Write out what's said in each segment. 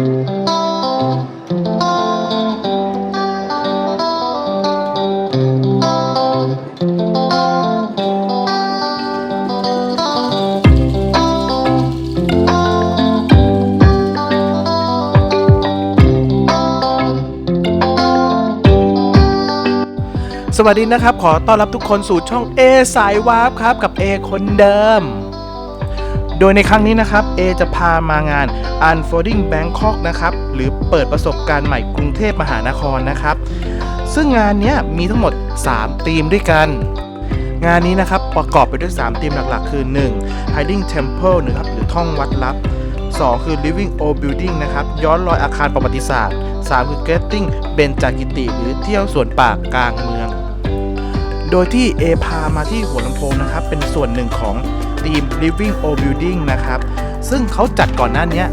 สวัสดีนะครับ ขอต้อนรับทุกคนสู่ช่อง A สายวาร์ปครับ กับ A คนเดิม โดยในครั้งนี้นะครับ A จะพามางาน Unfolding Bangkok นะครับ หรือเปิดประสบการณ์ใหม่กรุงเทพมหานครนะครับ ซึ่งงานนี้มีทั้งหมด 3 ธีมด้วยกัน งานนี้นะครับประกอบไปด้วย 3 ธีมหลักๆ คือ 1. Hiding Temple นะครับหรือท่องวัดลับ 2 คือ Living Old Building นะครับ ย้อนรอยอาคารประวัติศาสตร์ 3 คือ Getting เบญจากิติ หรือเที่ยวสวนป่ากลางเมือง โดยที่ A พามาที่หัวลำโพงนะครับ เป็นส่วนหนึ่งของ ทีม Living O Building นะครับ ซึ่งเขาจัดก่อนหน้านี้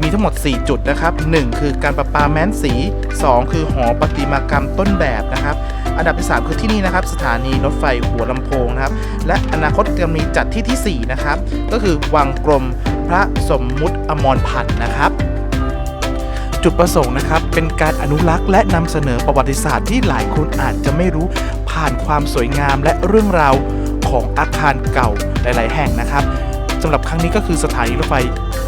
มีทั้งหมด 4 จุดนะครับ 1 คือการประปาแม้นสี 2 คือหอประติมากรรมต้นแบบนะครับ อันดับที่ 3 คือที่นี่นะครับ สถานีรถไฟหัวลำโพงนะครับ และอนาคตจะมีจัดที่ทีสี่4 นะครับ ก็คือวังกรมพระสมมุติอมรพันธ์นะครับ จุดประสงค์นะครับ เป็นการอนุรักษ์และนำเสนอประวัติศาสตร์ที่หลายคนอาจจะไม่รู้ผ่านความสวยงามและเรื่องราว ของอาคารเก่าหลาย ๆ แห่งนะครับสำหรับครั้งนี้ก็คือสถานีรถไฟ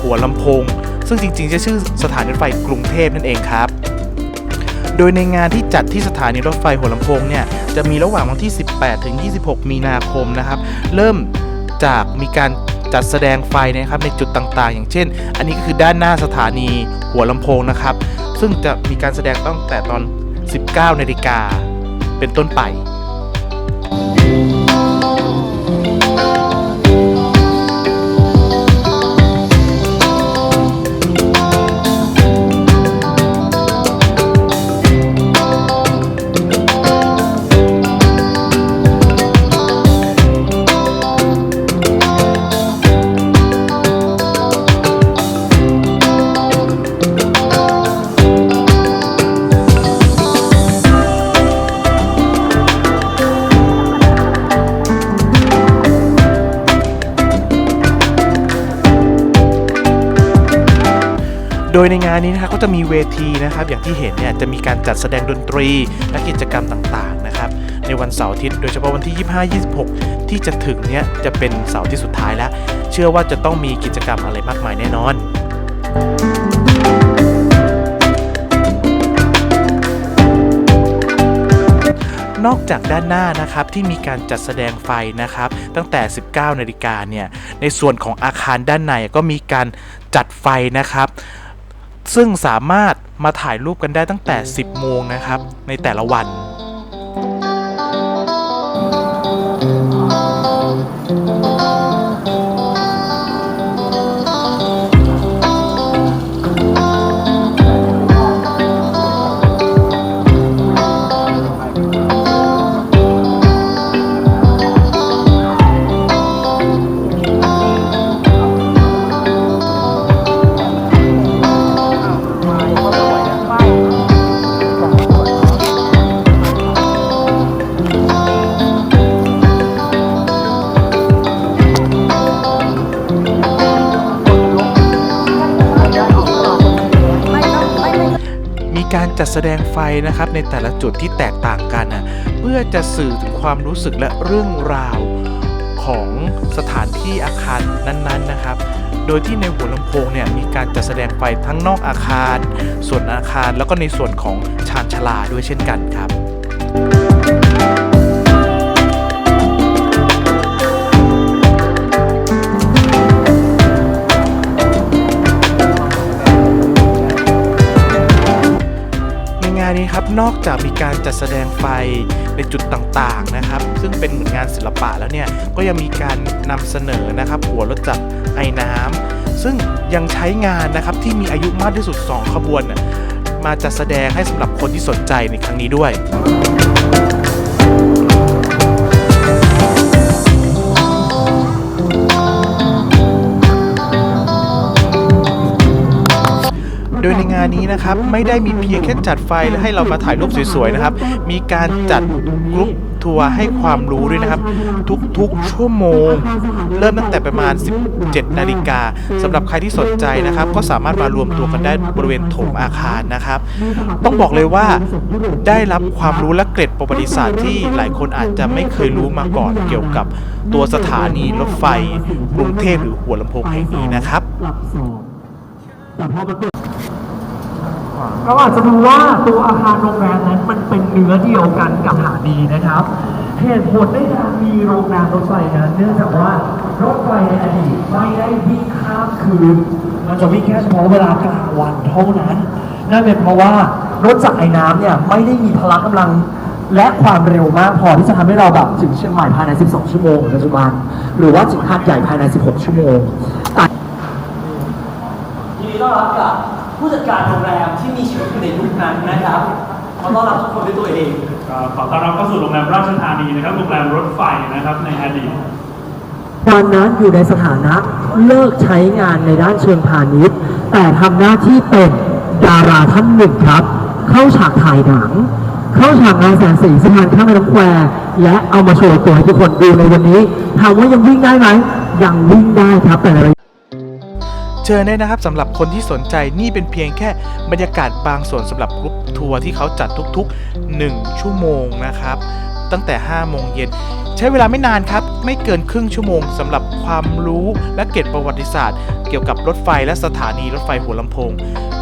หัวลำโพง ซึ่งจริง ๆ จะชื่อสถานีรถไฟกรุงเทพนั่นเองครับ โดยในงานที่จัดที่สถานีรถไฟหัวลำโพงเนี่ยจะมีระหว่างวันที่ 18 ถึง 26 มีนาคมนะครับ เริ่มจากมีการจัดแสดงไฟนะครับในจุดต่างๆ อย่างเช่น อันนี้ก็คือด้านหน้าสถานีหัวลำโพงนะครับ ซึ่งจะมีการแสดงตั้งแต่ตอน 19นาฬิกาเป็นต้นไป โดยในงานนี้นะครับก็จะมีเวทีนะครับ อย่างที่เห็นเนี่ยจะมีการจัดแสดงดนตรีและกิจกรรมต่างๆนะครับ ในวันเสาร์อาทิตย์โดยเฉพาะวันที่ 25-26 ที่จะถึงเนี่ยจะเป็นเสาร์ที่สุดท้ายแล้ว เชื่อว่าจะต้องมีกิจกรรมอะไรมากมายแน่นอน นอกจากด้านหน้านะครับที่มีการจัดแสดงไฟนะครับ ตั้งแต่ 19 นาฬิกาเนี่ยในส่วนของอาคารด้านในก็มีการจัดไฟนะครับ ซึ่งสามารถมาถ่ายรูปกันได้ตั้งแต่ 10 โมงนะครับ ในแต่ละวัน การจัดแสดงไฟนะครับในแต่ละจุดที่แตกต่างกันนะเพื่อจะสื่อถึงความรู้สึกและเรื่องราวของสถานที่อาคารนั้นๆนะครับ โดยที่ในหัวลำโพงเนี่ยมีการจัดแสดงไฟทั้งนอกอาคาร ส่วนอาคารแล้วก็ในส่วนของชานชลาด้วยเช่นกันครับ นอกจากมีการจัดแสดงไฟในจุดต่างๆนะครับ ซึ่งเป็นเหมือนงานศิลปะแล้วเนี่ยก็ยังมีการนำเสนอนะครับหัวรถจักรไอ้น้ำซึ่งยังใช้งานนะครับที่มีอายุมากที่สุด 2 ขบวน มาจัดแสดงให้สำหรับคนที่สนใจในครั้งนี้ด้วย โดยในงานนี้นะครับไม่ได้มีเพียงแค่จัดไฟและให้เรามาถ่ายรูปสวยๆนะครับ มีการจัดกรุ๊ปทัวร์ให้ความรู้ด้วยนะครับ ทุกๆชั่วโมง เริ่มตั้งแต่ประมาณ 17 นาฬิกาสำหรับใครที่สนใจนะครับ ก็สามารถมารวมตัวกันได้บริเวณโถงอาคารนะครับ ต้องบอกเลยว่าได้รับความรู้และเกร็ดประวัติศาสตร์ที่หลายคนอาจจะไม่เคยรู้มาก่อนเกี่ยวกับตัวสถานีรถไฟกรุงเทพหรือหัวลำโพงแห่งนี้นะครับแต่พอมันเปิด เราอาจจะดูว่าตัวอาคารโรงแรมนั้นมันเป็นเนื้อเดียวกันกับสถานีนะครับเหตุผลในการมีโรงแรมรถไฟนั้นเนื่องจากว่ารถไฟในอดีตไม่ได้วิ่งข้ามคืน มันจะวิ่งแค่เฉพาะเวลากลางวันเท่านั้น นั่นเป็นเพราะว่ารถจากรไอ้น้ำเนี่ยไม่ได้มีพละกำลังและความเร็วมากพอที่จะทำให้เราแบบถึงเชียงใหม่ภายใน 12 ชั่วโมงในปัจจุบันหรือว่าถึงหาดใหญ่ภายใน 16 ชั่วโมงแต่ยินดีต้อนรับกับ ผู้จัดการโรงแรมที่มีชีวิตอยู่ในยุคนั้นนะครับขอต้อนรับทุกคนด้วยตัวเองก็ขอต้อนรับเข้าสู่โรงแรมราชธานีนะครับโรงแรมรถไฟนะครับในอดีตวันนั้นอยู่ในสถานะเลิกใช้งานในด้านเชิงพาณิชย์ แต่ทำหน้าที่เป็นดาราท่านหนึ่งครับ เข้าฉากถ่ายหนัง เข้าฉากงานแสงสีสะพานข้ามแม่น้ำแควและเอามาโชว์ตัวให้ทุกคนดูในวันนี้ถามว่ายังวิ่งได้ไหมยังวิ่งได้ครับแต่ในระยะเชิญได้นะครับสำหรับคนที่สนใจนี่เป็นเพียงแค่บรรยากาศบางส่วนสำหรับกรุ๊ปทัวร์ที่เขาจัดทุกๆ 1 ชั่วโมงนะครับ ตั้งแต่ 5 โมงเย็น ใช้เวลาไม่นานครับ ไม่เกินครึ่งชั่วโมงสำหรับความรู้และเกร็ดประวัติศาสตร์ เกี่ยวกับรถไฟและสถานีรถไฟหัวลำโพง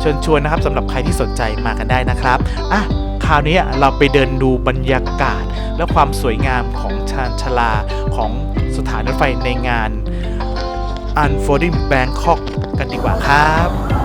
เชิญชวนนะครับสำหรับใครที่สนใจมากันได้นะครับอะคราวนี้เราไปเดินดูบรรยากาศ และความสวยงามของชานชาลาของสถานรถไฟในงาน Unfolding Bangkok กันดีกว่าครับ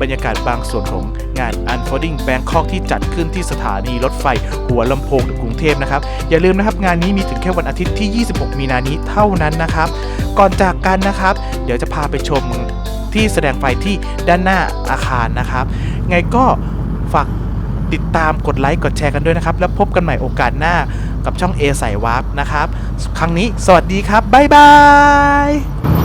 บรรยากาศบางส่วนของงาน Unfolding Bangkok ที่จัดขึ้นที่สถานีรถไฟ หัวลำโพงกรุงเทพนะครับ อย่าลืมนะครับงานนี้มีถึงแค่วันอาทิตย์ที่ 26 มีนานี้เท่านั้นนะครับ ก่อนจากกันนะครับ เดี๋ยวจะพาไปชมที่แสดงไฟที่ด้านหน้าอาคารนะครับ ไงก็ฝากติดตามกดไลค์กดแชร์กันด้วยนะครับ แล้วพบกันใหม่โอกาสหน้ากับช่อง A สายวาร์ปนะครับ ครั้งนี้สวัสดีครับ บ๊ายบาย